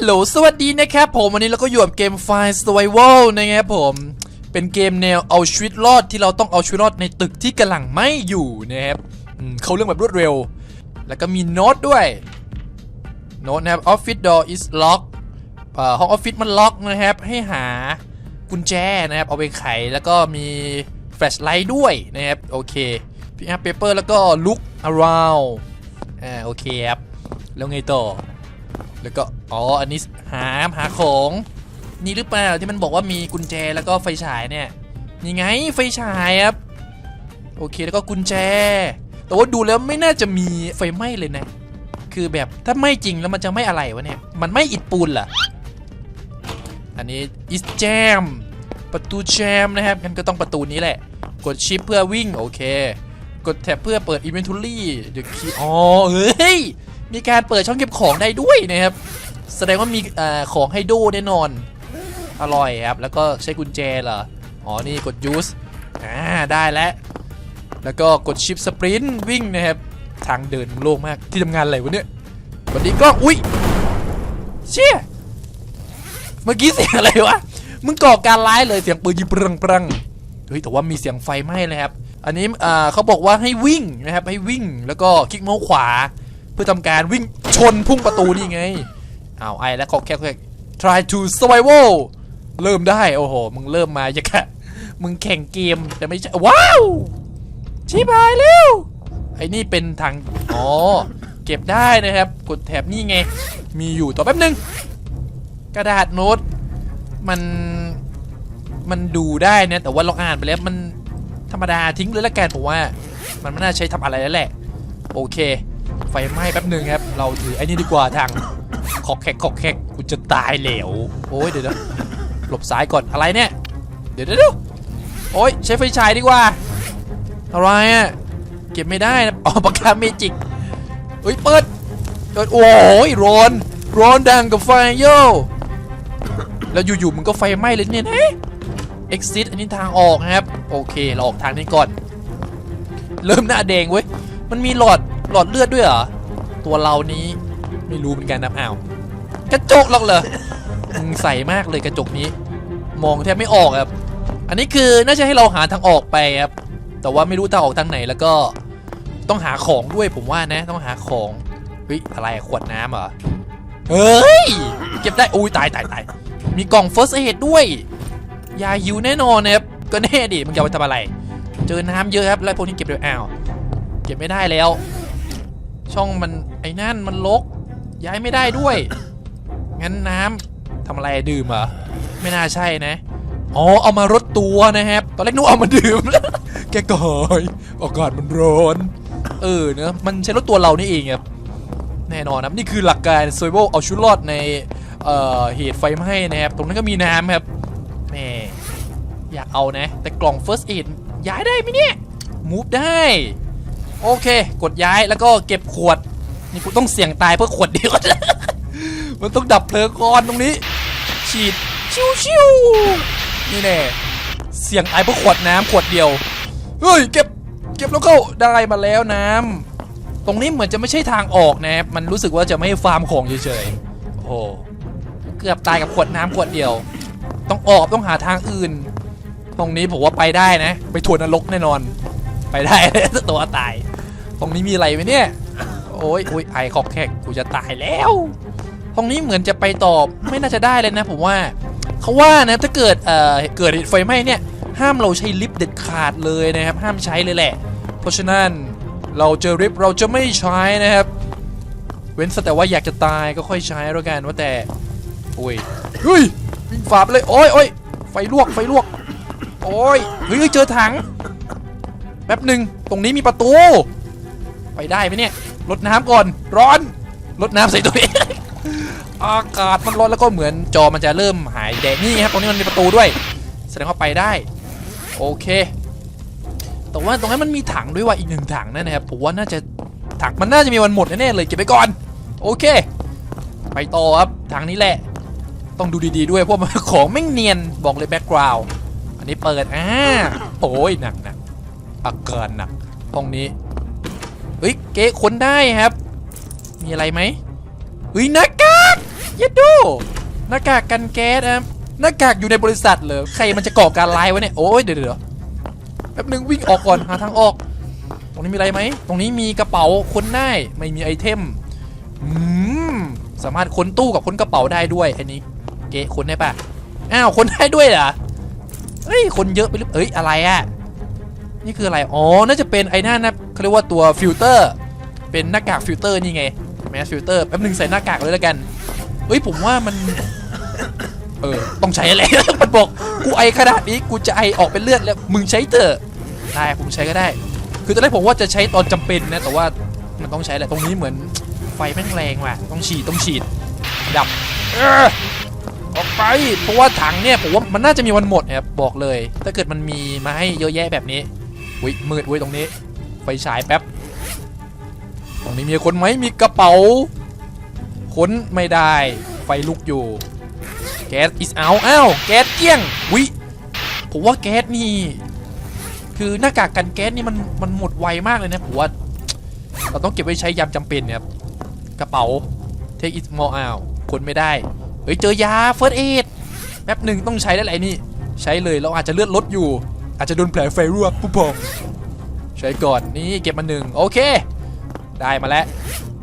ลโหลสวัสดีนะครับผมวันนี้เราก็อยู่กับเกม Fire Survival นะครับผม เป็นเกมแนวเอาชีวิตรอดที่เราต้องเอาชีวิตรอดในตึกที่กำลังไหม้อยู่นะครับเขาเรื่องแบบรวดเร็ว แล้วก็มีโน้ตด้วย โน้ตนะครับ Office door is locked เอ่อห้องออฟฟิศมันล็อกนะครับ ให้หากุญแจนะครับ เอาไปไขแล้วก็มีแฟลชไลท์ด้วยนะครับ โอเคพิกอัพเปเปอร์แล้วก็ look around อ่าโอเคครับ แล้วไงต่อ แล้วก็อ๋ออันนี้หาหาของนี่หรือเปล่าที่มันบอกว่ามีกุญแจแล้วก็ไฟฉายเนี่ยนี่ไงไฟฉายครับโอเคแล้วก็กุญแจ แต่ว่าดูแล้วไม่น่าจะมีไฟไหม้เลยนะ คือแบบถ้าไม้จริงแล้วมันจะไม้อะไรวะเนี่ยมันไม้อิฐปูนเหรออันนี้ is jam ประตูแจมนะครับงั้นก็ต้องประตูนี้แหละ กดชิปเพื่อวิ่งโอเค กดแท็บเพื่อเปิด inventory เดี๋ยวคีอ๋อเฮ้ย มีการเปิดช่องเก็บของได้ด้วยนะครับ แสดงว่ามีอของให้ดูแน่นอน อร่อยครับ แล้วก็ใช้กุญแจเหรอ อ๋อ นี่กด use อ่า ได้แล้ว แล้วก็กดชิปสปรินต์วิ่งนะครับ ทางเดินโล่งมาก ที่ทำงานอะไรวะเนี่ยวันนี้กล้องอุ้ย เชี่ย เมื่อกี้เสียงอะไรวะ มึงก่อการร้ายเลยเสียงปืนยิงปรังปรังเฮ้ยแต่ว่ามีเสียงไฟไหม้เลยครับ อันนี้เขาบอกว่าให้วิ่งนะครับ ให้วิ่ง แล้วก็คลิกเมาส์ขวา เพื่อทำการวิ่งชนพุ่งประตูนี่ไงเอาไอแล้วก็แค่แค่ try to survival เริ่มได้โอ้โห มึงเริ่มมาจะกะมึงแข่งเกมแต่ไม่ใช่ ว้าว ชิบหายแล้ว ไอ้นี่เป็นทาง อ๋อ เก็บได้นะครับ กดแถบนี่ไง มีอยู่ต่อแป๊บนึง กระดาษโน้ต มัน มันดูได้นะ แต่ว่าเราอ่านไปแล้วมันธรรมดาทิ้งเลยละกันผมว่า มันไม่น่าใช้ทำอะไรแล้วแหละ โอเค ไฟไหม้แป๊บหนึ่งครับ เราถือไอ้นี่ดีกว่าทางขอกแขกขอกแขกกูจะตายแล้วโอ้ยเดี๋ยวนะหลบซ้ายก่อนอะไรเนี่ย เดี๋ยวเดี๋ยวโอ้ยใช้ไฟฉายดีกว่าอะไรอะเก็บไม่ได้นะอ๋อปากกาเมจิกเฮ้ยเปิดเปิดโอ้ยร้อนร้อนดังกับไฟโยแล้วอยู่ๆมันก็ไฟไหม้เลยเนี่ยนะ exit อันนี้ทางออกนะครับ โอเค เราออกทางนี้ก่อน เริ่มหน้าแดงเว้ย มันมีหลอด ลอดเลือดด้วยเหรอ ตัวเรานี้ไม่รู้เหมือนกันนะอ้าวกระจกหรอกเหรอมึงใส่มากเลยกระจกนี้ มองแทบไม่ออกครับ อันนี้คือน่าจะให้เราหาทางออกไปครับ แต่ว่าไม่รู้ทางออกทางไหนแล้วก็ต้องหาของด้วยผมว่านะ ต้องหาของเฮ้ยอะไรขวดน้ำเหรอเฮ้ยเก็บได้อุ้ยตายตายตายมีกล่อง first aid ด้วยยาหิวแน่นอนนะครับก็แน่ดิมึงจะไปทำอะไร เจอน้ำเยอะครับแล้วพวกนี้เก็บด้วยอ้าวเก็บไม่ได้แล้ว ช่องมันไอ้นั่นมันลก ย้ายไม่ได้ด้วย งั้นน้ำทำอะไรดื่มเหรอ ไม่น่าใช่นะ อ๋อ เอามารดตัวนะครับ ตอนแรกนึกเอามาดื่ม แกก่อยอากาศมันร้อน เออเนอะมันใช้รถตัวเรานี่เองครับแน่นอนครับนี่คือหลักการ s u r v i v a l เอาชีวิตรอดในเอ่อเหตุไฟไหม้นะครับ ตรงนั้นก็มีน้ำครับแหมอยากเอานะ แต่กล่อง first aid ย้ายได้ไหมเนี่ย move ได้ โอเค กดย้ายแล้วก็เก็บขวด นี่กูต้องเสี่ยงตายเพื่อขวดเดียว มันต้องดับเพลิงก่อนตรงนี้ ฉีดชิวชิวนี่แน่เสี่ยงตายเพื่อขวดน้ำขวดเดียว เฮ้ยเก็บเก็บแล้วเข้าได้มาแล้วน้ำตรงนี้เหมือนจะไม่ใช่ทางออกนะครับ มันรู้สึกว่าจะไม่ฟาร์มของเฉยๆ โอ้โหเกือบตายกับขวดน้ำขวดเดียว ต้องออกต้องหาทางอื่น ตรงนี้ผมว่าไปได้นะ ไปทวนนรกแน่นอน ไปได้ตัวตาย ตรงนี้มีอะไรไหมเนี่ย โอ้ยโอ้ยไอขอกแขกกูจะตายแล้ว ตรงนี้เหมือนจะไปต่อไม่น่าจะได้เลยนะผมว่าเขาว่านะถ้าเกิดเอ่อเกิดเหตุไฟไหม้เนี่ย ห้ามเราใช้ลิฟต์เด็ดขาดเลยนะครับ ห้ามใช้เลยแหละ เพราะฉะนั้นเราเจอลิฟต์เราจะไม่ใช้นะครับ เว้นแต่ว่าอยากจะตายก็ค่อยใช้แล้วกันว่าแต่โอ้ยเฮ้ยวิ่งฝ่าไปเลยโอ้ยโอ้ยไฟลวกไฟลวกโอ้ยเฮ้ยเจอถังแป๊บหนึ่งตรงนี้มีประตู ไปได้ไหมเนี่ยรดน้ำก่อนร้อนรดน้ำใส่ตัวเองอากาศมันร้อนแล้วก็เหมือนจอมันจะเริ่มหายแดงนี่ครับตรงนี้มันมีประตูด้วย แสดงว่าไปได้ โอเคแต่ว่าตรงนั้นมันมีถังด้วยว่าอีกหนึ่งถังนั่นนะครับผมว่าน่าจะถังมันน่าจะมีวันหมดแน่ๆเลยเก็บไปก่อน โอเค ไปต่อครับทางนี้แหละ ต้องดูดีๆด้วยเพราะมันของไม่เนียนบอกเลยแบ็กกราวด์อันนี้เปิดอ่าโอ้ยหนักหนักอาการหนักตรงนี้ เฮ้ยเก๊ค้นได้ครับ มีอะไรไหมเฮ้ยหน้ากากยัดดูหน้ากากกันแก๊สครับหน้ากากอยู่ในบริษัทเหรอใครมันจะก่อการร้ายวะเนี่ยโอ้ยเดี๋ยวเดี๋ยวแป๊บนึงวิ่งออกก่อนหาทางออก ตรงนี้มีอะไรไหมตรงนี้มีกระเป๋าค้นได้ไม่มีไอเทมอืมสามารถค้นตู้กับค้นกระเป๋าได้ด้วยอันนี้ เกะค้นได้ปะอ้าวค้นได้ด้วยเหรอเฮ้ยคนเยอะไปหรือเอ้ยอะไรอะ นี่คืออะไร อ๋อ น่าจะเป็นไอ้นั่นนะเขาเรียกว่าตัวฟิลเตอร์ เป็นหน้ากากฟิลเตอร์นี่ไง แมสฟิลเตอร์ แป๊บนึงใส่หน้ากากเลยแล้วกัน เฮ้ย ผมว่ามัน เออ ต้องใช้อะไร มันบอก กูไอขนาดนี้กูจะไอออกเป็นเลือดแล้ว มึงใช้เถอะ ได้ ผมใช้ก็ได้ คือตอนแรกผมว่าจะใช้ตอนจำเป็นนะ แต่ว่ามันต้องใช้แหละ ตรงนี้เหมือนไฟแม่งแรงว่ะ ต้องฉีด ต้องฉีด ดับออออกไป เพราะว่าถังเนี่ยผมว่ามันน่าจะมีวันหมดนะครับบอกเลย ถ้าเกิดมันมีมาให้เยอะแยะแบบนี้ อุ้ยมืดเว้ยตรงนี้ ไฟฉายแป๊บ ตรงนี้มีคนไหมมีกระเป๋า ค้นไม่ได้ ไฟลุกอยู่ แก๊ส is out อ้าวแก๊สเกี้ยงวิผมว่าแก๊สนี่ คือหน้ากากกันแก๊สนี่มันมันหมดไวมากเลยนะผมว่าเราต้องเก็บไว้ใช้ยามจำเป็นเนี่ยกระเป๋า take it more out คนไม่ได้ เฮ้ยเจอยา first aid แป๊บหนึ่งต้องใช้ได้ไรนี่ ใช้เลยเราอาจจะเลือดลดอยู่ อาจจะโดนแผลไฟรั่วปุ๊บพองใช้ก่อนนี่เก็บมาหนึ่งโอเค ได้มาแล้ว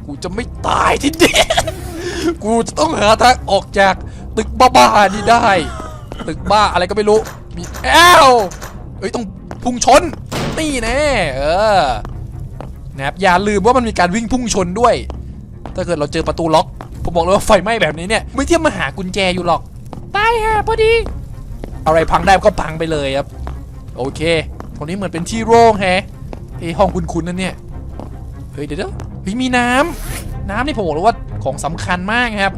กูจะไม่ตายทีเดียวกูจะต้องหาทางออกจากตึกบ้าๆนี่ได้ ตึกบ้าอะไรก็ไม่รู้ มีแอลเอ้ยต้องพุ่งชน นี่แน่เออนะครับอย่าลืมว่ามันมีการวิ่งพุ่งชนด้วย ถ้าเกิดเราเจอประตูล็อก ผมบอกเลยว่าไฟไหม้แบบนี้เนี่ย ไม่เทียบมาหากุญแจอยู่หรอก ตายฮะพอดี อะไรพังได้ก็พังไปเลยครับ โอเค ตรงนี้เหมือนเป็นที่โล่งแฮะเฮ้ห้องคุณคุณนั่นเนี่ย เฮ้ยเดี๋ยวเฮ้ยมีน้ำน้ำนี่ผมบอกเลยว่าของสำคัญมากครับ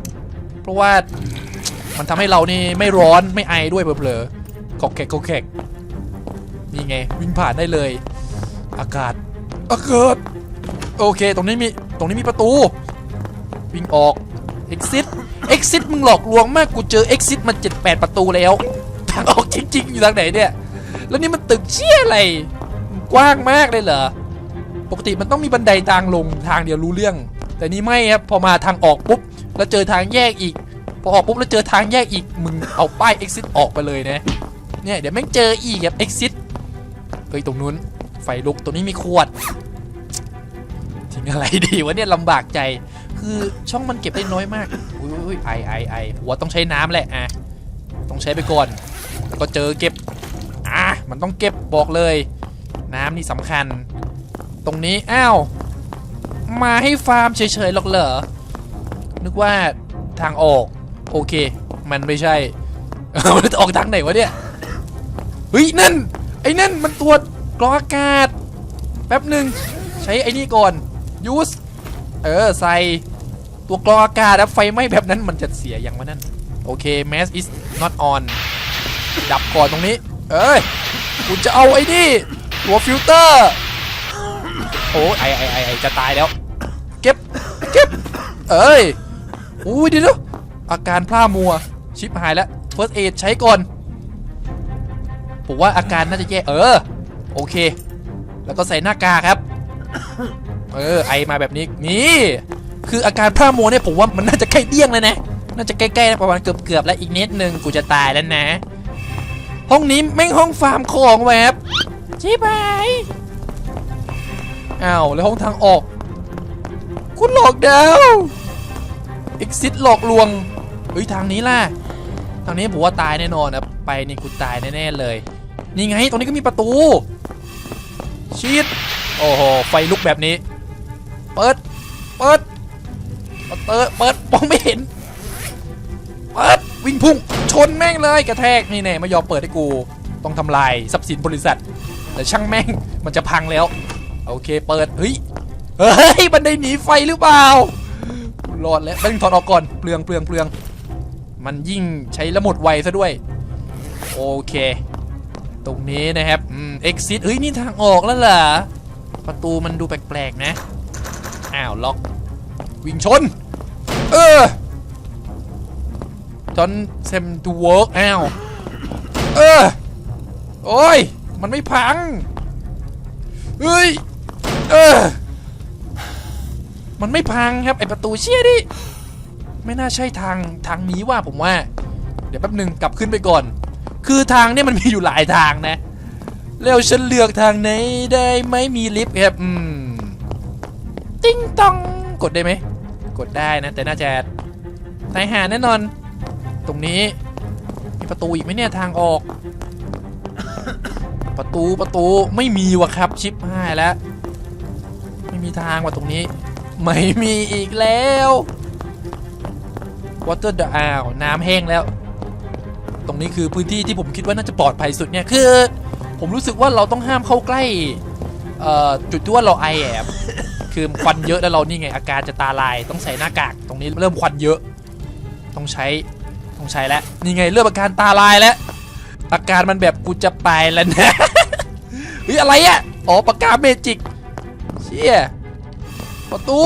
เพราะว่ามันทำให้เรานี่ไม่ร้อนไม่ไอด้วยเผลอๆขอกแขกขอกแขกนี่ไงวิ่งผ่านได้เลย อากาศอากาศโอเค ตรงนี้มีตรงนี้มีประตู วิ่งออก exit exit มึงหลอกลวงมากกูเจอ exit มัน78 ประตูแล้วทางออกจริง ๆ อยู่ทางไหนเนี่ย แล้วนี่มันตึกเชี่ยอะไร กว้างมากเลยเหรอ ปกติมันต้องมีบันไดทางลงทางเดียวรู้เรื่อง แต่นี่ไม่ครับ พอมาทางออกปุ๊บ แล้วเจอทางแยกอีก พอออกปุ๊บแล้วเจอทางแยกอีก มึงเอาป้าย exit ออกไปเลยนะ เนี่ยเดี๋ยวแม่งเจออีกครับ exit เฮ้ยตรงนู้น ไฟลุกตรงนี้มีขวดทิ้งอะไรดีวะเนี่ยลำบากใจ คือช่องมันเก็บได้น้อยมากอุ้ยไอไอไอหัวต้องใช้น้ำแหละอะต้องใช้ไปก่อนแล้วก็เจอเก็บ มันต้องเก็บบอกเลย น้ำนี่สำคัญ ตรงนี้อ้าวมาให้ฟาร์มเฉยๆหรอกเหรอ นึกว่าทางออก โอเค มันไม่ใช่มันจะออกทางไหนวะเนี่ยเฮ้ยนั่น ไอ้นั่นมันตัวกรองอากาศ แป๊บหนึ่งใช้ไอ้นี่ก่อนยูสเออใส่ตัวกรองอากาศแล้วไฟไหม้แบบนั้นมันจะเสียอย่างวะนั่นโอเค mask is not on ดับก่อนตรงนี้ เอ้ย กูจะเอาไอ้นี่ตัวฟิลเตอร์โอ้ยไอไอไอไอจะตายแล้ว เก็บเก็บเอ้ยอุ้ยเดี๋ยวๆอาการพร่ามัวชิปหายแล้ว first aid ใช้ก่อนผมว่าอาการน่าจะแย่เออ โอเค แล้วก็ใส่หน้ากากครับ เออไอมาแบบนี้นี่คืออาการพร่ามัวเนี่ยผมว่ามันน่าจะใกล้เดี้ยงเลยนะ น่าจะใกล้ๆแล้วประมาณเกือบๆแล้วอีกนิดนึงกูจะตายแล้วนะ ห้องนี้แม่งห้องฟาร์มของแวบชิบหายอ้าวแล้วห้องทางออก คุณหลอกดาว exit หลอกลวงเฮ้ยทางนี้ล่ะ ทางนี้ผมว่าตายแน่นอนนะไปนี่กูตายแน่ๆเลย นี่ไงตรงนี้ก็มีประตูชีดโอ้โหไฟลุกแบบนี้ เปิด เปิด เปิด เปิดมองไม่เห็น เปิด วิ่งพุ่งชนแม่งเลยกระแทกนี่แน่ไม่ยอมเปิดให้กู ต้องทำลายทรัพย์สินบริษัท แต่ช่างแม่งมันจะพังแล้ว โอเคเปิดเฮ้ยเฮ้ยบันไดหนีไฟหรือเปล่ารอดแล้วต้องถอดออกก่อนเปลืองเปลืองเปลืองมันยิ่งใช้ระหมดไวซะด้วย โอเค ตรงนี้นะครับอืม exit เฮ้ยนี่ทางออกแล้วเหรอประตูมันดูแปลกๆนะ อ้าว ล็อก วิ่งชน เออ จนเซมทูเวิร์กอ้าวเออ โอ้ย มันไม่พัง เฮ้ย เออ มันไม่พังครับไอประตูเชี่ยดิ ไม่น่าใช่ทางทางนี้ว่าผมว่า เดี๋ยวแป๊บหนึ่งกลับขึ้นไปก่อน คือทางเนี่ยมันมีอยู่หลายทางนะ แล้วฉันเลือกทางไหนได้ไหมมีลิฟต์ครับ อืม ติ้งตอง กดได้ไหม กดได้นะ แต่น่าจะตายหาแน่นอน ตรงนี้ มีประตูอีกไหมเนี่ยทางออก ประตูประตูไม่มีวะครับชิปหายแล้ว ไม่มีทางว่ะตรงนี้ ไม่มีอีกแล้ววอเตอร์ดอ้าวน้ำแห้งแล้ว ตรงนี้คือพื้นที่ที่ผมคิดว่าน่าจะปลอดภัยสุดเนี่ยคือ ผมรู้สึกว่าเราต้องห้ามเข้าใกล้อ่อจุดที่ว่าเราไอแอบคือควันเยอะแล้วเรานี่ไงอาการจะตาลายต้องใส่หน้ากาก ตรงนี้เริ่มควันเยอะ ต้องใช้ ต้องใช้แล้วนี่ไงเริ่มอาการตาลายแล้วอาการมันแบบกูจะไปแล้วนะเฮ้ยอะไรอะอ๋อปากกาเมจิกเชี่ยประตู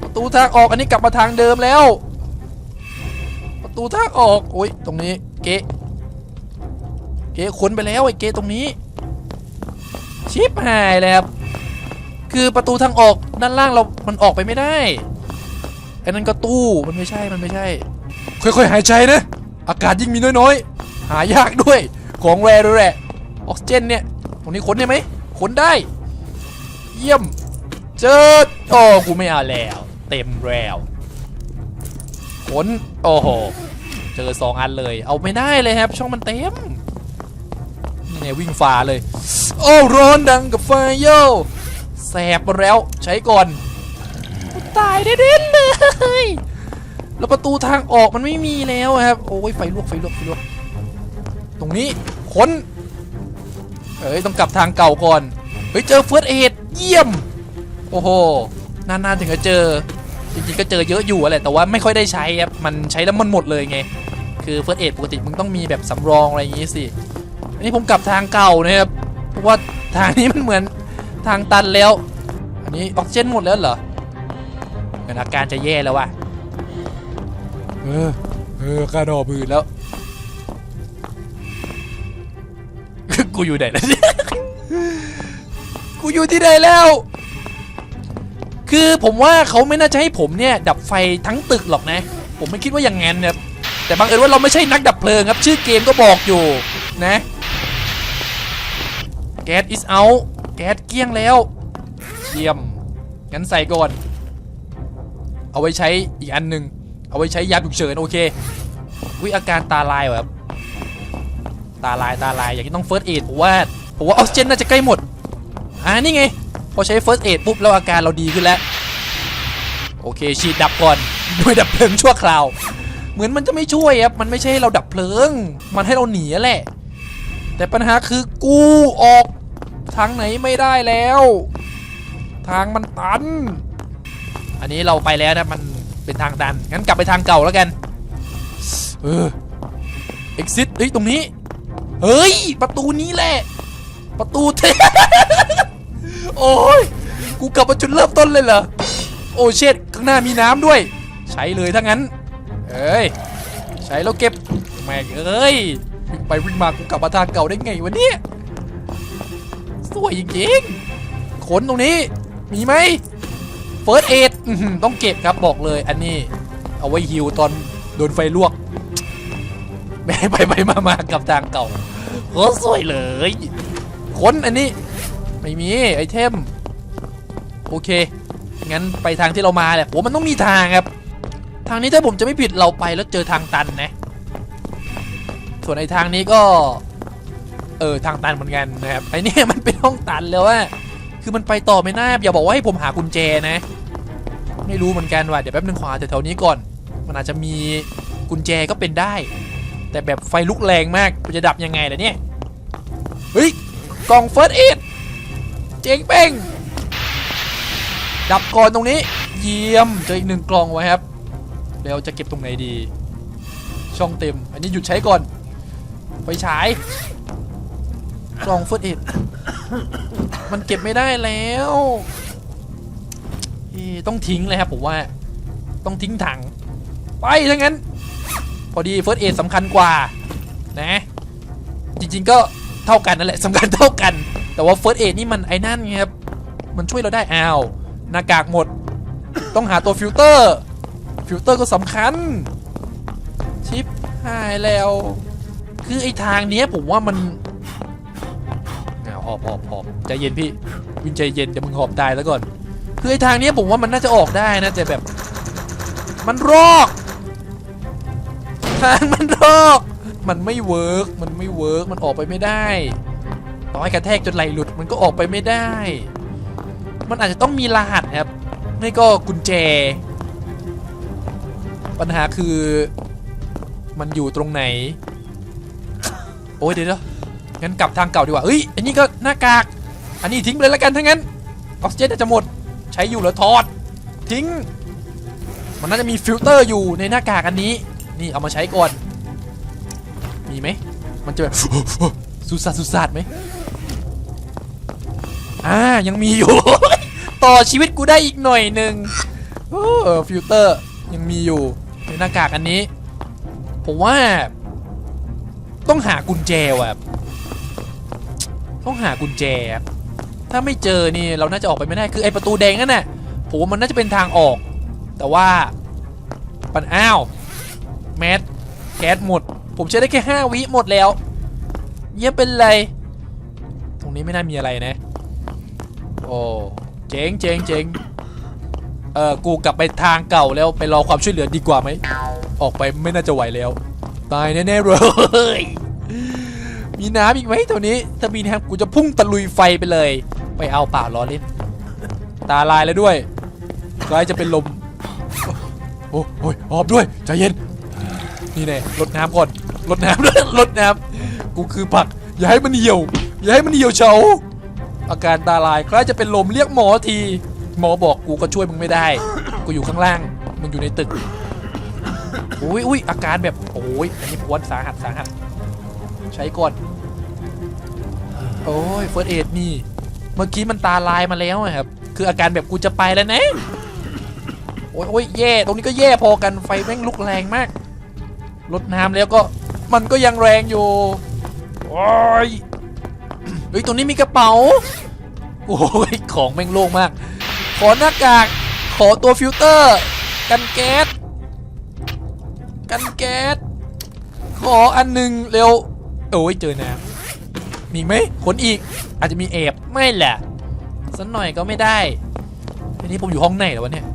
ประตูทางออกอันนี้กลับมาทางเดิมแล้ว ประตูทางออกโอ้ยตรงนี้เก๊ะเก๊ะขนไปแล้วไอ้เก๊ะตรงนี้ ชิปหายเลยครับคือประตูทางออกด้านล่างเรา มันออกไปไม่ได้ ไอ้นั่นก็ตู้มันไม่ใช่มันไม่ใช่ ค่อยๆหายใจนะ อากาศยิ่งมีน้อยๆ หายากด้วยของแรด้วยแหละออกซิเจนเนี่ยตรงนี้ขนได้ไหมขนได้ เยี่ยม เจอโอ้กูไม่เอาแล้ว เต็มแล้วขนโอ้โหเจอสองอันเลย เอาไม่ได้เลยครับ ช่องมันเต็มนี่ไงวิ่งฟ้าเลย โอ้ร้อนดังกับไฟโยแสบหมดแล้วใช้ก่อน ตายได้เด่นเลยแล้วประตูทางออกมันไม่มีแล้วครับ โอ้ยไฟลวกไฟลวกไฟลวกตรงนี้ค้นเอ้ยต้องกลับทางเก่าก่อน เฮ้ยเจอเฟิร์สเอดเยี่ยม โอ้โหนานๆถึงจะเจอ จริงๆก็เจอเยอะอยู่แหละแต่ว่าไม่ค่อยได้ใช้ครับมันใช้แล้วมันหมดเลยไง คือเฟิร์สเอดปกติมึงต้องมีแบบสำรองอะไรอย่างงี้สิอันนี้ผมกลับทางเก่านะครับเพราะว่าทางนี้มันเหมือนทางตันแล้ว อันนี้ออกซิเจนหมดแล้วเหรอ เหมือนอาการจะแย่แล้วว่ะ เออ เออกระดอบืนแล้ว กูอยู่ไหนแล้วเนี่ยกูอยู่ที่ไหนแล้ว คือผมว่าเขาไม่น่าจะให้ผมเนี่ย ดับไฟทั้งตึกหรอกนะ ผมไม่คิดว่าอย่างงั้นครับ แต่บังเอิญว่าเราไม่ใช่นักดับเพลิงครับ ชื่อเกมก็บอกอยู่นะแก๊ส is out แก๊สเกลี้ยงแล้ว เยี่ยม งั้นใส่ก่อน เอาไว้ใช้อีกอันหนึ่งเอาไว้ใช้ยาฉุกเฉินโอเควิอาการตาลายเหรอครับตาลายตาลายอย่างนี้ต้องเฟิร์สเอดผมว่าผมว่าออกซิเจนน่าจะใกล้หมดอ่านี่ไง พอใช้เฟิร์สเอดปุ๊บแล้วอาการเราดีขึ้นแล้ว โอเคฉีดดับก่อนด้วยดับเพลิงชั่วคราว เหมือนมันจะไม่ช่วยครับมันไม่ใช่ให้เราดับเพลิง มันให้เราหนีแหละ แต่ปัญหาคือกูออกทางไหนไม่ได้แล้ว ทางมันตัน อันนี้เราไปแล้วนะมันเป็นทางตันงั้นกลับไปทางเก่าแล้วกัน เออ exit เฮ้ยตรงนี้ เฮ้ย ประตูนี้แหละ ประตูเทโอ้ยกูกลับมาจุดเริ่มต้นเลยเหรอโอ้เช็ดข้างหน้ามีน้ำด้วย ใช้เลยถ้างั้นเอ้ยใช้แล้วเก็บแม่งเอ้ยวิ่งไปวิ่งมากูกลับมาทางเก่าได้ไงวะเนี่ยสวยจริงๆขนตรงนี้มีไหมเฟิร์สเอด ต้องเก็บครับบอกเลย อันนี้ เอาไว้ฮิวตอนโดนไฟลวกแม่ไปไปมามากับทางเก่าโคตรสวยเลยขนอันนี้ ไม่มีไอเทม โอเค งั้นไปทางที่เรามาแหละโหมันต้องมีทางครับ ทางนี้ถ้าผมจะไม่ผิดเราไปแล้วเจอทางตันนะ ส่วนไอทางนี้ก็ เออทางตันเหมือนกันนะครับไอเนี่ยมันเป็นห้องตันแล้วว่าคือมันไปต่อไม่น่าอย่าบอกว่าให้ผมหากุญแจนะ ไม่รู้เหมือนกันว่าเดี๋ยวแป๊บนึงขวาแถวๆนี้ก่อน มันอาจจะมีกุญแจก็เป็นได้ แต่แบบไฟลุกแรงมากจะดับยังไงล่ะเนี่ยเฮ้ยกล่องเฟิร์สเอ็ดเจ๋งเป้งดับก่อนตรงนี้ เยี่ยมเจออีกหนึ่งกล่องไว้ครับเดี๋ยวจะเก็บตรงไหนดี ช่องเต็ม อันนี้หยุดใช้ก่อน ไปฉายกล่องเฟิร์สเอ็ดมันเก็บไม่ได้แล้ว ต้องทิ้งเลยครับผมว่า ต้องทิ้งถัง ไปถ้างั้น พอดีเฟิร์สเอสำคัญกว่า นะ จริง ๆ ก็เท่ากันนั่นแหละสำคัญเท่ากัน แต่ว่าเฟิร์สเอนี่มันไอ้นั่นไงครับ มันช่วยเราได้อ้าวหน้ากากหมด ต้องหาตัวฟิลเตอร์ ฟิลเตอร์ก็สำคัญ ชิปหายแล้ว คือไอ้ทางเนี้ยผมว่ามันเอาหอบหอบหอบใจเย็นพี่ วินใจเย็นเดี๋ยวมึงหอบตายแล้วก่อน คือไอ้ทางนี้ผมว่ามันน่าจะออกได้นะแต่แบบ มันรอกทางมันรอกมันไม่เวิร์กมันไม่เวิร์กมันออกไปไม่ได้ต่อให้กระแทกจนไหลหลุดมันก็ออกไปไม่ได้ มันอาจจะต้องมีรหัสครับไม่ก็กุญแจ ปัญหาคือ มันอยู่ตรงไหน โอ้ยเดี๋ยวงั้นกลับทางเก่าดีกว่าเอ้ยอันนี้ก็หน้ากาก อันนี้ทิ้งไปเลยล้วกันถ้างั้นออกซิเจนจะหมด ใช้อยู่แล้วถอด ทิ้ง มันน่าจะมีฟิลเตอร์อยู่ในหน้ากากอันนี้ นี่เอามาใช้ก่อน มีไหม มันจะแบบสุสานสุสานไหมอ่ายังมีอยู่ ต่อชีวิตกูได้อีกหน่อยหนึ่งเออฟิลเตอร์ยังมีอยู่ในหน้ากากอันนี้ ผมว่า ต้องหากุญแจว่ะต้องหากุญแจ ถ้าไม่เจอนี่เราน่าจะออกไปไม่ได้คือไอประตูแดงนั่นน่ะผมว่ามันน่าจะเป็นทางออก แต่ว่าปันอ้าวแมสแก๊สหมด ผมใช้ได้แค่5วิหมดแล้วเยี่ยเป็นไร ตรงนี้ไม่น่ามีอะไรนะ โอ้เจ๋งเจ๋งเจ๋งเออกูกลับไปทางเก่าแล้วไปรอความช่วยเหลือดีกว่าไหม ออกไปไม่น่าจะไหวแล้ว ตายแน่ๆเลยมีน้ำอีกไหมตัวนี้ถ้ามีน้ำกูจะพุ่งตะลุยไฟไปเลย ไปเอาเปล่าล้อเล่น ตาลายแล้วด้วยกล้จะเป็นลม โอ้โอ้ยหอบด้วย ใจเย็น นี่แน่ลดน้ำก่อนลดน้ำด้วยลดน้ำกูคือผัก อย่าให้มันเหี่ยว อย่าให้มันเหี่ยวเฉาอาการตาลายคล้ายจะเป็นลมเรียกหมอที หมอบอกกูก็ช่วยมึงไม่ได้ กูอยู่ข้างล่าง มึงอยู่ในตึกอุ้ยอุ้ยอาการแบบ โอ้ยอันนี้ปวดสาหัสสาหัส ใช้ก่อน โอ้ยเฟิร์สเอดนี่ เมื่อกี้มันตาลายมาแล้วครับ คืออาการแบบกูจะไปแล้วนะโอ้ยโอ้ยแย่ ตรงนี้ก็แย่พอกัน ไฟแม่งลุกแรงมาก ลดน้ำแล้วก็ มันก็ยังแรงอยู่ โอ้ย เฮ้ย ตรงนี้มีกระเป๋า โอ้ย ของแม่งโล่งมาก ขอหน้ากาก ขอตัวฟิลเตอร์ กันแก๊ส กันแก๊ส ขออันหนึ่งเร็ว โอ้ย เจอน้ำ มีไหมคนอีก อาจจะมีแอบไม่แหละสักหน่อยก็ไม่ได้ทีนี้ผมอยู่ห้องไหนแล้ววะเนี่ย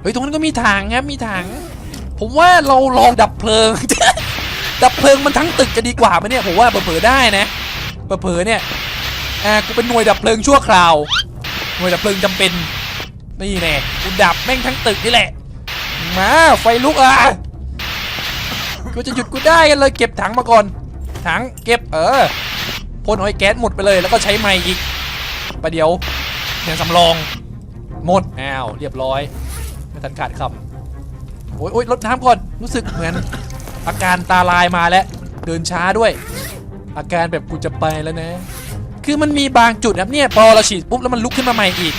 เฮ้ยตรงนั้นก็มีถังครับมีถัง ผมว่าเราลองดับเพลิง ดับเพลิงมันทั้งตึกจะดีกว่าไหมเนี่ยผมว่าเผลอได้นะเผลอเนี่ยอ่ากูเป็นหน่วยดับเพลิงชั่วคราว หน่วยดับเพลิงจำเป็นนี่แน่กูดับแม่งทั้งตึกนี่แหละ มาไฟลุกอะกูจะหยุดกูได้กันเลยเก็บถังมาก่อน ถังเก็บเออ พ่นไอ้แก๊สหมดไปเลยแล้วก็ใช้ไม้อีกประเดี๋ยวอย่างสำรองหมดอ้าวเรียบร้อยไม่ทันขาดคำโอ้ยโอ้ยลดน้ำก่อนรู้สึกเหมือน อาการตาลายมาแล้วเดินช้าด้วย อาการแบบกูจะไปแล้วนะ คือมันมีบางจุดครับเนี่ยพอเราฉีดปุ๊บแล้วมันลุกขึ้นมาใหม่อีก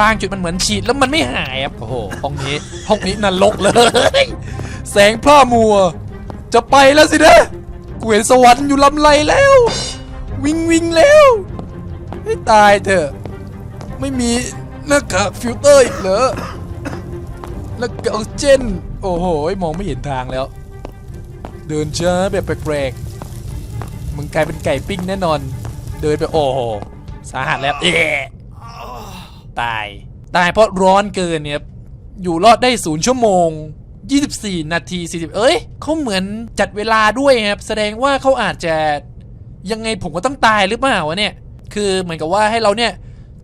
บางจุดมันเหมือนฉีดแล้วมันไม่หายครับโอ้โหห้องนี้ห้องนี้นรกเลย แสงพร่ามัว จะไปแล้วสินะกูเห็นสวรรค์อยู่ลำไรแล้ว วิ่งวิ่งแล้วให้ตายเถอะ ไม่มีหน้ากากฟิลเตอร์อีกเหรอหน้ากากออกซิเจนโอ้โห มองไม่เห็นทางแล้ว เดินช้าแบบแปลกๆมึงกลายเป็นไก่ปิ้งแน่นอน เดินไปโอ้โห สาหัสแล้วเอะตาย ตายเพราะร้อนเกินเนี่ยอยู่รอดได้ศูนย์ชั่วโมง 24 นาที 40 เอ้ยเขาเหมือนจัดเวลาด้วยครับ แสดงว่าเขาอาจจะ ยังไงผมก็ต้องตายหรือเปล่าวะเนี่ย คือเหมือนกับว่าให้เราเนี่ย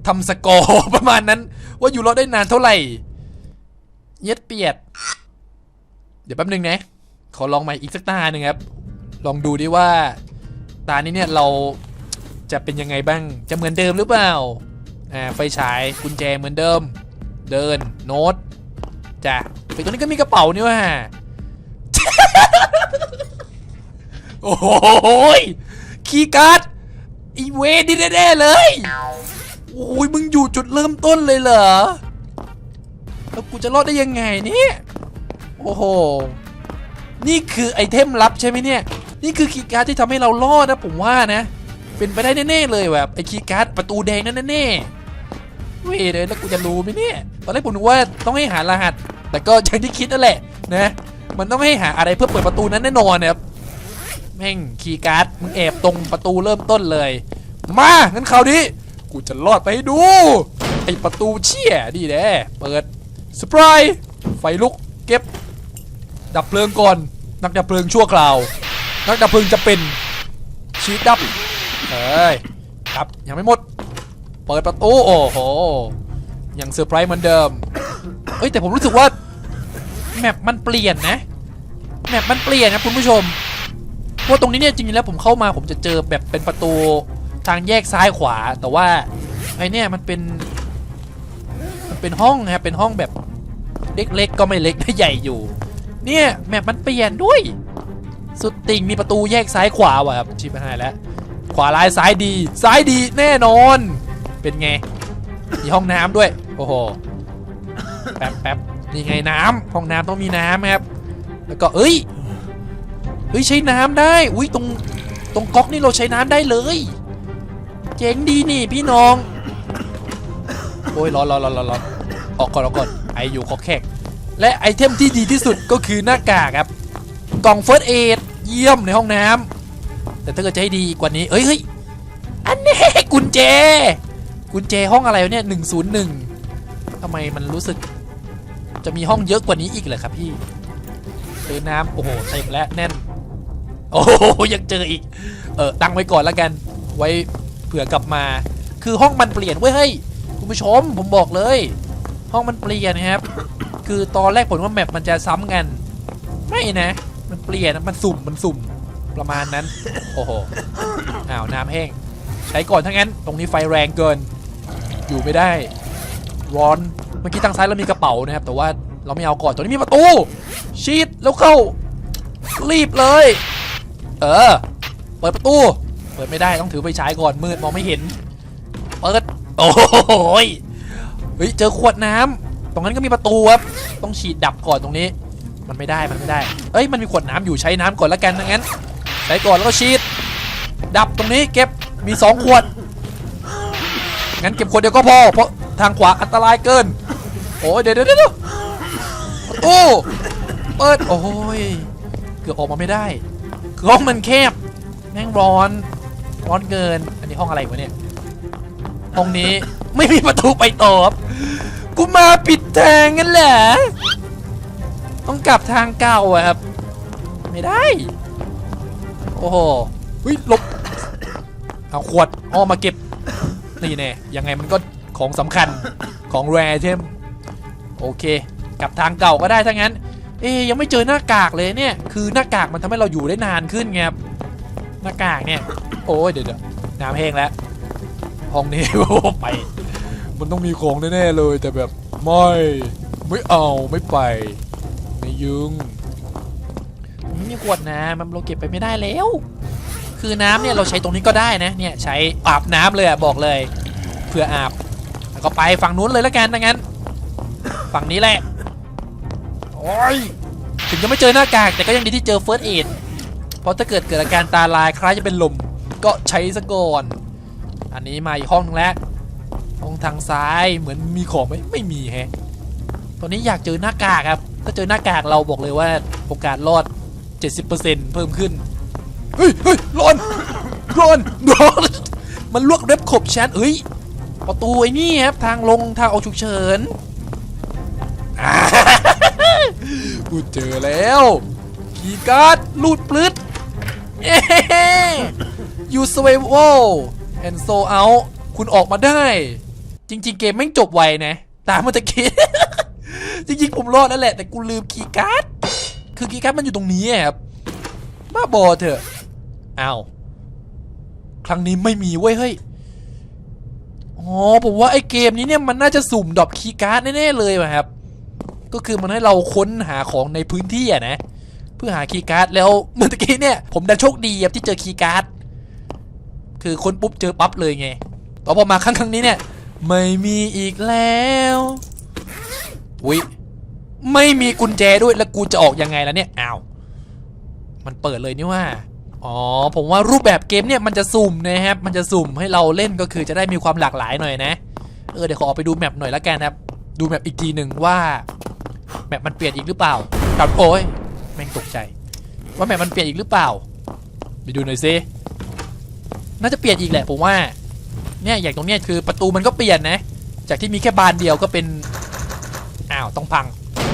ทำสกอร์ประมาณนั้น ว่าอยู่รอดได้นานเท่าไหร่ เย็ดเปียด เดี๋ยวแป๊บนึงนะ ขอลองใหม่อีกสักตาหนึ่งครับ ลองดูดิว่า ตานี้เนี่ยเราจะเป็นยังไงบ้าง จะเหมือนเดิมหรือเปล่า อ่า ไฟฉายกุญแจเหมือนเดิม เดิน โน้ตจ้ะไปตัวนี้ก็มีกระเป๋านี่ว่าโอ้โหย คีย์การ์ดอีเวดีแน่ๆเลย โอ้ยมึงอยู่จุดเริ่มต้นเลยเหรอ แล้วกูจะรอดได้ยังไงเนี่ยโอ้โห นี่คือไอเทมลับใช่ไหมเนี่ย นี่คือคีย์การ์ดที่ทำให้เรารอดนะผมว่านะ เป็นไปได้แน่ๆเลยแบบไอคีย์การ์ดประตูแดงนั่นแน่ๆเว้ยเลยแล้วกูจะรู้ไหมเนี่ย ตอนแรกผมนึกว่าต้องให้หารหัส แต่ก็อย่างที่คิดนั่นแหละนะ มันต้องให้หาอะไรเพื่อเปิดประตูนั้นแน่นอนนะครับ แม่งคีย์การ์ดมึงแอบตรงประตูเริ่มต้นเลย มางั้นคราวนี้กูจะรอดไปให้ดูไอประตูเชี่ยดีแน่เปิดสปรายไฟลุกเก็บ ดับเพลิงก่อน นักดับเพลิงชั่วคราว นักดับเพลิงจะเป็นชีดดับเอ้ยครับยังไม่หมด เปิดประตูโอ้โหยังเซอร์ไพรส์เหมือนเดิมเอ้ยแต่ผมรู้สึกว่าแมปมันเปลี่ยนนะแมปมันเปลี่ยนนะคุณผู้ชม เพราะตรงนี้เนี่ยจริงๆแล้วผมเข้ามาผมจะเจอแบบเป็นประตูทางแยกซ้ายขวา แต่ว่าไอเนี่ยมันเป็นมันเป็นห้องครับเป็นห้องแบบเล็กๆก็ไม่เล็กใหญ่อยู่ เนี่ยแมปมันเปลี่ยนด้วย สุดติ่งมีประตูแยกซ้ายขวาว่ะครับชิบหายแล้ว ขวาร้ายซ้ายดี ซ้ายดีแน่นอน เป็นไงมีห้องน้ำด้วย โอ้โหแป๊บแป๊บนี่ไงน้ำห้องน้ำต้องมีน้ำครับ แล้วก็เอ้ย ฮ้ยใช้น้ำได้ อุ้ยตรงตรงก๊อกนี่เราใช้น้ำได้เลย เจ๋งดีนี่พี่น้อง โอ้ยร้อนร้อนร้อนร้อนร้อออกก่อนออกก่อนไออยู่ขอแขกและไอเทมที่ดีที่สุดก็คือหน้ากากครับ กล่องเฟิร์สเอดเยี่ยมในห้องน้ำแต่ถ้าเกิดจะให้ดีกว่านี้ เอ้ยเฮ้ยอันนี้กุญแจ กุญแจห้องอะไรเนี่ยหนึ่งศูนย์หนึ่งทำไมมันรู้สึก จะมีห้องเยอะกว่านี้อีกเหรอครับพี่เจอน้ำโอ้โหเต็มแล้วแน่น โอ้โหยังเจออีก เออตั้งไว้ก่อนแล้วกัน ไว้เผื่อกลับมา คือห้องมันเปลี่ยนเว้ยเฮ้ยคุณผู้ชมผมบอกเลย ห้องมันเปลี่ยนครับ คือตอนแรกผมว่าแมปมันจะซ้ำกัน ไม่นะ มันเปลี่ยนมันสุ่มมันสุ่มประมาณนั้น โอ้โหอ้าวน้ำแห้งใช้ก่อนทั้งนั้น ตรงนี้ไฟแรงเกิน อยู่ไม่ได้ ร้อนเมื่อกี้ทางซ้ายเรามีกระเป๋านะครับ แต่ว่าเราไม่เอาก่อนตรงนี้มีประตูชีดแล้วเข้ารีบเลย เออ เปิดประตู เปิดไม่ได้ต้องถือไฟฉายก่อนมืดมองไม่เห็น เปิด โอ้โหยเฮ้ยเจอขวดน้ำตรงนั้นก็มีประตูครับ ต้องฉีดดับก่อนตรงนี้ มันไม่ได้ มันไม่ได้ เอ้ย มันมีขวดน้ำอยู่ใช้น้ำก่อนแล้วกันงั้น ใช้ก่อนแล้วก็ฉีด ดับตรงนี้เก็บ มีสองขวด งั้นเก็บขวดเดียวก็พอ เพราะทางขวาอันตรายเกิน โอ้ยเดี๋ยวเดี๋ยวเดี๋ยวประตู เปิด โอ้ย เกือบออกมาไม่ได้ ห้องมันแคบ แม่งร้อน ร้อนเกิน อันนี้ห้องอะไรวะเนี่ย ห้องนี้ไม่มีประตูไปต่อครับกูมาปิดทางงั้นแหละ ต้องกลับทางเก่าอะครับ ไม่ได้ โอ้โหเฮ้ยหลบ เอาขวดอ้อมาเก็บ นี่แน่ยังไงมันก็ของสำคัญของแรเทมโอเค กลับทางเก่าก็ได้ถ้างั้น เอ๊ยังไม่เจอหน้ากากเลยเนี่ย คือหน้ากากมันทำให้เราอยู่ได้นานขึ้นไงครับหน้ากากเนี่ย โอ้ยเดี๋ยวน้ำแห้งแล้วห้องนี้โอ้ไป มันต้องมีของแน่ๆเลย แต่แบบไม่ไม่เอาไม่ไปไม่ยึงไม่มีขวดน้ำมันเราเก็บไปไม่ได้แล้ว คือน้ำเนี่ยเราใช้ตรงนี้ก็ได้นะเนี่ยใช้อาบน้ำเลยอะบอกเลยเพื่ออาบแล้วก็ไปฝั่งนู้นเลยแล้วกันถ้างั้น ฝั่งนี้แหละ โอ้ยถึงจะไม่เจอหน้ากาก แต่ก็ยังดีที่เจอเฟิร์สเอดเพราะถ้าเกิดเกิดอาการตาลายคล้ายจะเป็นลมก็ใช้ซะก่อน อันนี้มาอีกห้องนึงแล้วห้องทางซ้ายเหมือนมีของไหมไม่มีแฮะตอนนี้อยากเจอหน้ากากครับ ถ้าเจอหน้ากากเราบอกเลยว่าโอกาสรอด 70%เพิ่มขึ้น เฮ้ยเฮ้ยร้อนร้อนร้อนมันลวกเล็บขบชันเอ้ยประตูไอ้นี่ครับทางลงทางออกฉุกเฉิน กูเจอแล้วคีการ์ดลูดปลึดเย้ยูสเวโวแอนโซเอาคุณออกมาได้ จริง ๆ เกมไม่งจบไวนะตามมื่อตะกี้จริงๆผมรอดแล้วแหละ แต่กูลืมคีย์การ์ดคือคีย์การ์ดมันอยู่ตรงนี้อะครับบ้าบอเถอะอ้าวครั้งนี้ไม่มีเว้ยเฮ้ยอ๋อผมว่าไอ้เกมนี้เนี่ยมันน่าจะสุ่มดรอปคีย์การ์ดแน่ๆเลยว่ะครับ ก็คือมันให้เราค้นหาของในพื้นที่อะนะเพื่อหาคีย์การ์ดแล้วเมื่อกี้เนี่ย ผมดันโชคดีครับที่เจอคีย์การ์ดคือค้นปุ๊บเจอปั๊บเลยไงต่อพอมาครั้งครั้งนี้เนี่ย ไม่มีอีกแล้วอุ้ยไม่มีกุญแจด้วยแล้วกูจะออกยังไงล่ะเนี่ยอ้าวมันเปิดเลยนี่ว่าอ๋อผมว่ารูปแบบเกมเนี่ยมันจะสุ่มนะครับมันจะสุ่มให้เราเล่นก็คือจะได้มีความหลากหลายหน่อยนะ เออเดี๋ยวขอออกไปดูแมปหน่อยละกันครับ ดูแมปอีกทีหนึ่งว่า แมปมันเปลี่ยนอีกหรือเปล่ากับโอ้ยแม่งตกใจ ว่าแมปมันเปลี่ยนอีกหรือเปล่าไปดูหน่อยสิน่าจะเปลี่ยนอีกแหละผมว่าเนี่ยอย่างตรงเนี้ยคือประตูมันก็เปลี่ยนนะ จากที่มีแค่บานเดียวก็เป็นอ้าวต้องพัง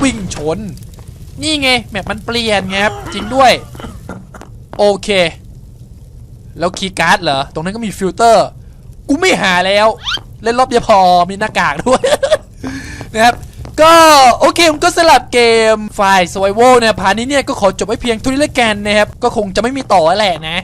วิ่งชน นี่ไงแมปมันเปลี่ยนไงครับจริงด้วยโอเค แล้วคีย์การ์ดเหรอ ตรงนั้นก็มีฟิลเตอร์ กูไม่หาแล้ว เล่นรอบเดียวพอมีหน้ากากด้วย นะครับ ก็โอเคผมก็สลับเกมไฟล์ Survival เนี่ยพาร์ทนี้เนี่ยก็ขอจบไว้เพียงเท่านี้ละกันนะครับ ก็คงจะไม่มีต่อแล้วแหละนะ